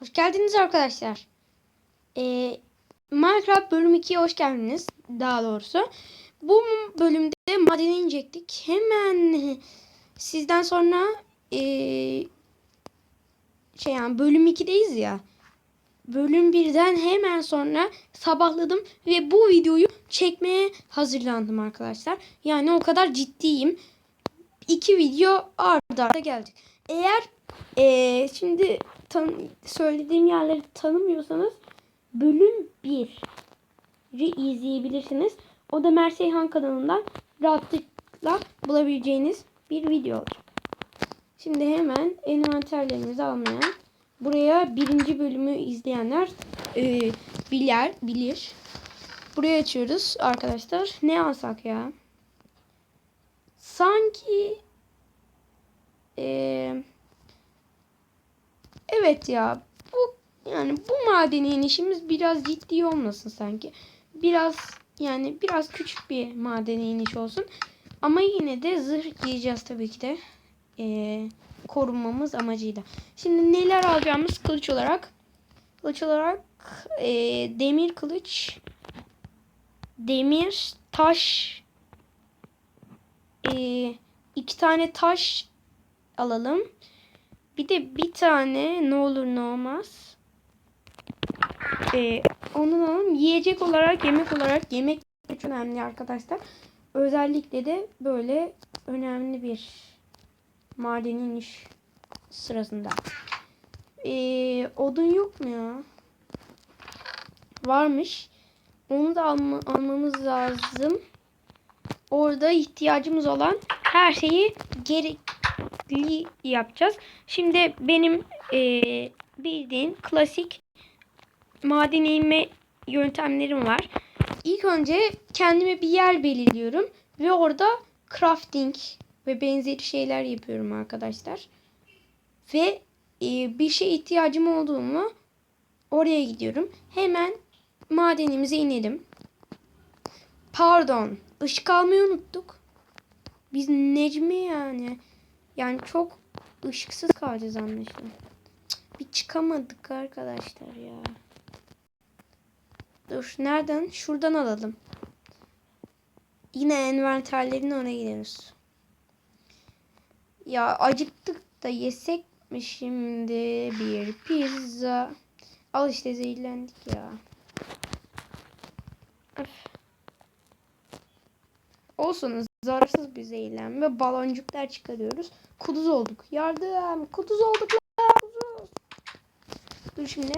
Hoş geldiniz arkadaşlar. Ee, Minecraft bölüm 2'ye hoş geldiniz. Daha doğrusu. Bu bölümde madene inecektik. Hemen sizden sonra ee, şey yani bölüm 2'deyiz ya. Bölüm 1'den hemen sonra sabahladım ve bu videoyu çekmeye hazırlandım arkadaşlar. Yani o kadar ciddiyim. İki video arda arda geldik. Eğer ee, şimdi tan söylediğim yerleri tanımıyorsanız bölüm 1'i izleyebilirsiniz. O da Merseyhan kanalından rahatlıkla bulabileceğiniz bir video olacak. Şimdi hemen envanterlerimizi almaya buraya birinci bölümü izleyenler e, bilir, bilir. Buraya açıyoruz arkadaşlar. Ne alsak ya? Sanki eee Evet ya bu yani bu madeni inişimiz biraz ciddi olmasın sanki. Biraz yani biraz küçük bir madeni iniş olsun. Ama yine de zırh giyeceğiz tabii ki de. Ee, korunmamız amacıyla. Şimdi neler alacağımız kılıç olarak. Kılıç olarak e, demir kılıç. Demir, taş. E, iki tane taş alalım. Bir de bir tane ne olur ne olmaz. Ee, onu alalım. Yiyecek olarak, yemek olarak yemek çok önemli arkadaşlar. Özellikle de böyle önemli bir maden iniş sırasında. Ee, odun yok mu ya? Varmış. Onu da alma, almamız lazım. Orada ihtiyacımız olan her şeyi gerek li yapacağız. Şimdi benim e, bildiğin klasik maden inme yöntemlerim var. İlk önce kendime bir yer belirliyorum ve orada crafting ve benzeri şeyler yapıyorum arkadaşlar. Ve e, bir şey ihtiyacım olduğumu oraya gidiyorum. Hemen madenimize inelim. Pardon, ışık almayı unuttuk. Biz Necmi yani. Yani çok ışıksız kalacağız anlaşılan. Bir çıkamadık arkadaşlar ya. Dur nereden? Şuradan alalım. Yine envanterlerin oraya gidiyoruz. Ya acıktık da yesek mi şimdi bir pizza? Al işte zehirlendik ya. Öf. Olsun zararsız bir zehirlenme. Baloncuklar çıkarıyoruz. Kuduz olduk. Yardım. Kuduz olduk. Kuduz. Dur şimdi.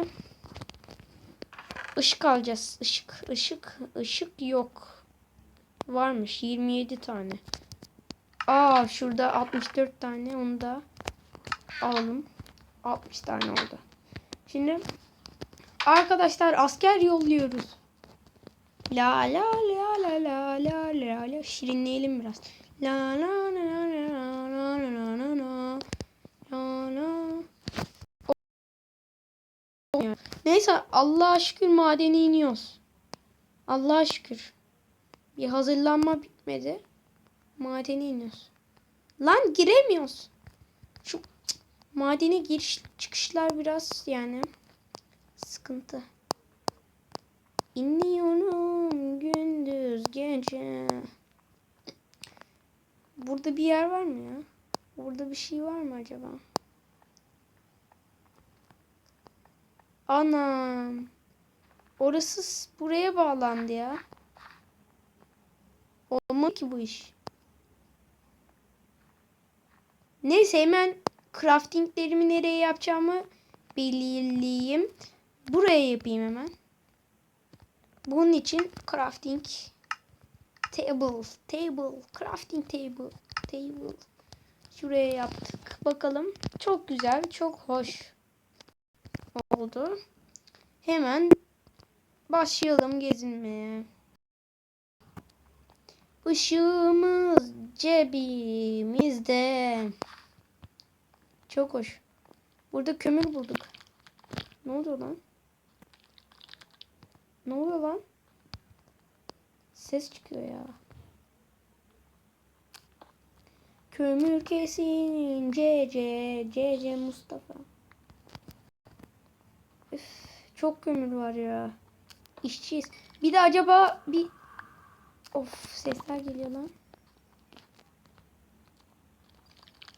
Işık alacağız. Işık. Işık. Işık yok. Varmış. 27 tane. Aa şurada 64 tane. Onu da alalım. 60 tane oldu. Şimdi arkadaşlar asker yolluyoruz. La la la la la la la la şirinleyelim biraz. La la la la la la la la la la la Neyse Allah'a şükür madeni iniyoruz. Allah'a şükür. Bir hazırlanma bitmedi. Madeni iniyoruz. Lan giremiyoruz. Şu madene giriş çıkışlar biraz yani sıkıntı. İniyorum gündüz gece. Burada bir yer var mı ya? Burada bir şey var mı acaba? Anam. Orası buraya bağlandı ya. Olmadı ki bu iş. Neyse hemen craftinglerimi nereye yapacağımı belirleyeyim. Buraya yapayım hemen. Bunun için crafting table, table, crafting table, table. Şuraya yaptık. Bakalım. Çok güzel, çok hoş oldu. Hemen başlayalım gezinmeye. Işığımız cebimizde. Çok hoş. Burada kömür bulduk. Ne oldu lan? Ne oluyor lan? Ses çıkıyor ya. Kömür kesin CC CC Mustafa. Çok kömür var ya. İşçiyiz. Bir de acaba bir... Of sesler geliyor lan.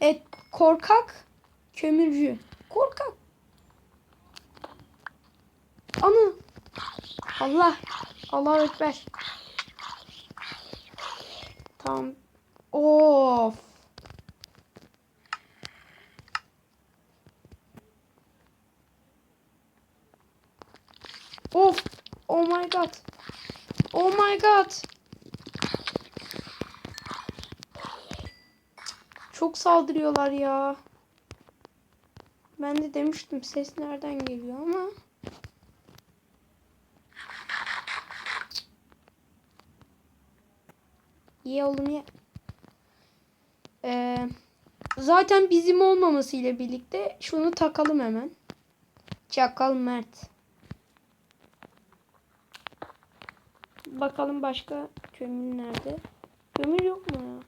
Evet korkak kömürcü. Korkak. Anı. Allah. Allah ekber. Tamam. Of. Of. Oh my god. Oh my god. Çok saldırıyorlar ya. Ben de demiştim ses nereden geliyor ama. Ye oğlum ye. Ee, zaten bizim olmaması ile birlikte şunu takalım hemen. Çakal Mert. Bakalım başka kömür nerede? Kömür yok mu ya?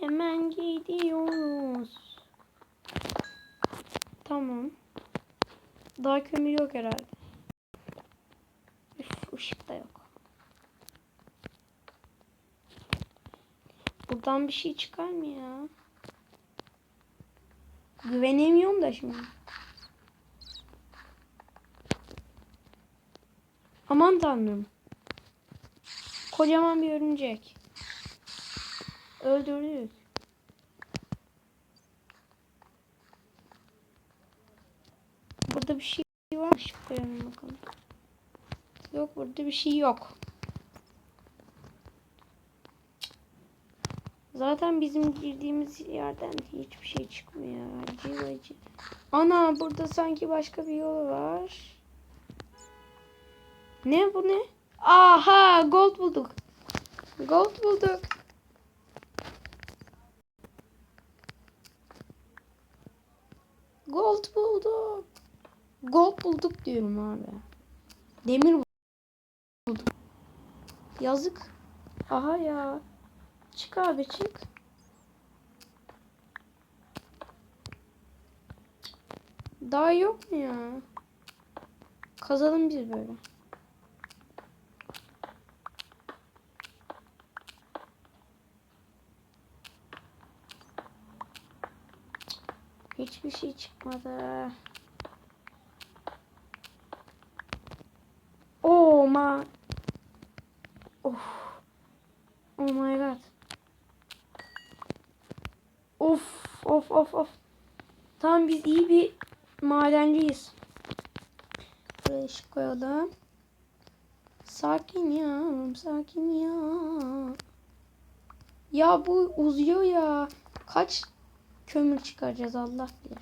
Hemen gidiyoruz. Tamam. Daha kömür yok herhalde. Üf, ışık da yok. Buradan bir şey çıkar mı ya? Güvenemiyorum da şimdi. Aman tanrım. Kocaman bir örümcek. Öldürdük. Burada bir şey var mı? Bakalım. Yok burada bir şey yok. Zaten bizim girdiğimiz yerden hiçbir şey çıkmıyor. Acı acı. Ana burada sanki başka bir yol var. Ne bu ne? Aha gold bulduk. Gold bulduk. Gold bulduk. Gold bulduk diyorum abi. Demir bulduk. Yazık. Aha ya. Çık abi çık. Daha yok mu ya? Kazalım biz böyle. Hiçbir şey çıkmadı. Oh my. Of. Oh my god. Of of of of. Tamam biz iyi bir madenciyiz. Buraya ışık koyalım. Sakin ya, sakin ya. Ya bu uzuyor ya. Kaç kömür çıkaracağız Allah bilir.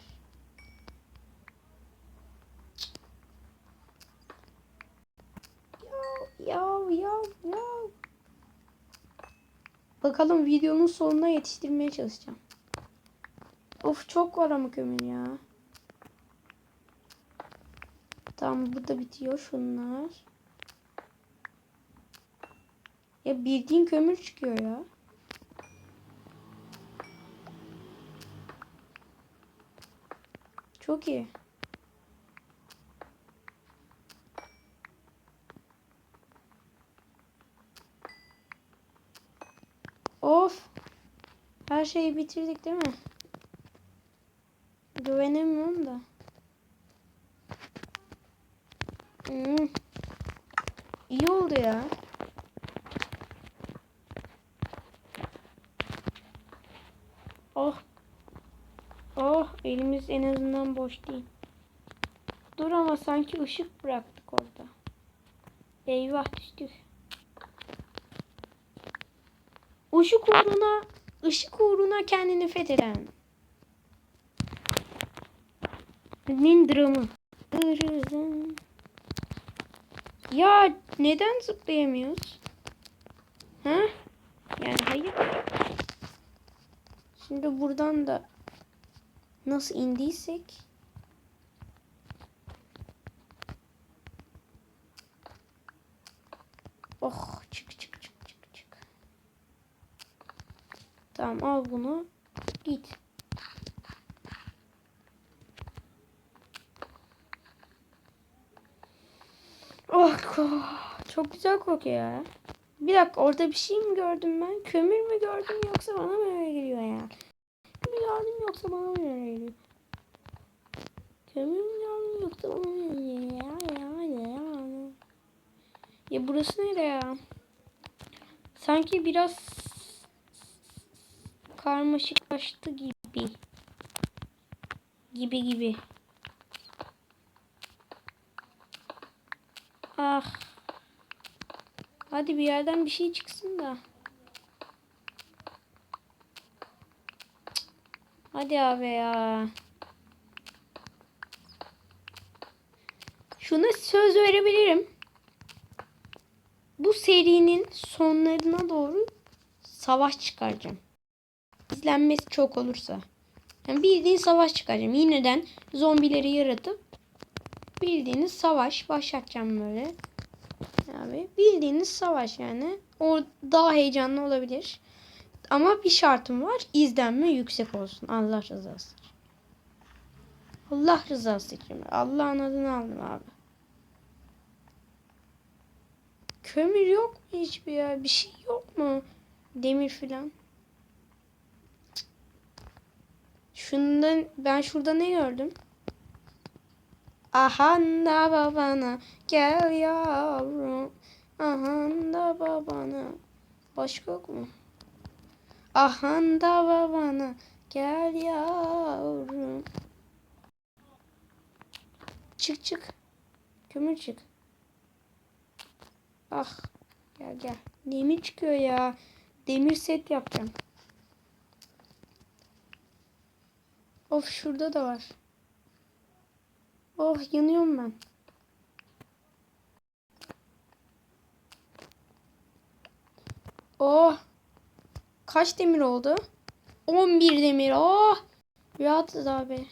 Ya ya ya. Bakalım videonun sonuna yetiştirmeye çalışacağım. Of çok var ama kömür ya. Tamam burada bitiyor şunlar. Ya bildiğin kömür çıkıyor ya. Çok iyi. Of. Her şeyi bitirdik değil mi? Güvenemiyorum da. Hmm. İyi oldu ya. Oh. Oh elimiz en azından boş değil. Dur ama sanki ışık bıraktık orada. Eyvah düştük. Işık uğruna, ışık uğruna kendini fetheden. Nin dramı. Ya neden zıplayamıyoruz? Ha? Yani hayır. Şimdi buradan da nasıl indiysek Oh çık çık çık çık çık. Tamam al bunu. Git. Oh, çok güzel kokuyor ya. Bir dakika orada bir şey mi gördüm ben? Kömür mü gördüm yoksa bana mı öyle geliyor ya? Kömür gördüm yoksa bana mı öyle geliyor? Kömür mü gördüm yoksa bana mı öyle geliyor ya? Ya, ya, ya. ya burası nere ya? Sanki biraz karmaşıklaştı gibi. Gibi gibi. Ah. Hadi bir yerden bir şey çıksın da. Hadi abi ya. Şuna söz verebilirim. Bu serinin sonlarına doğru savaş çıkaracağım. İzlenmesi çok olursa. Yani bildiğin savaş çıkaracağım. Yineden zombileri yaratıp bildiğiniz savaş başlatacağım böyle. Abi bildiğiniz savaş yani. O daha heyecanlı olabilir. Ama bir şartım var. İzlenme yüksek olsun. Allah rızası için. Allah rızası için. Allah'ın adını aldım abi. Kömür yok mu hiçbir ya? Bir şey yok mu? Demir filan. Şundan ben şurada ne gördüm? Ahanda babana gel yavrum. Ahanda babana. Başka yok mu? Ahanda babana gel yavrum. Çık çık. Kömür çık. Ah. Gel gel. Demir çıkıyor ya. Demir set yapacağım. Of şurada da var. Oh yanıyorum ben. Oh. Kaç demir oldu? 11 demir. Oh. Rahatız abi.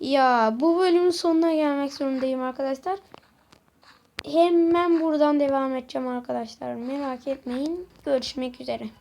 Ya bu bölümün sonuna gelmek zorundayım arkadaşlar. Hemen buradan devam edeceğim arkadaşlar. Merak etmeyin. Görüşmek üzere.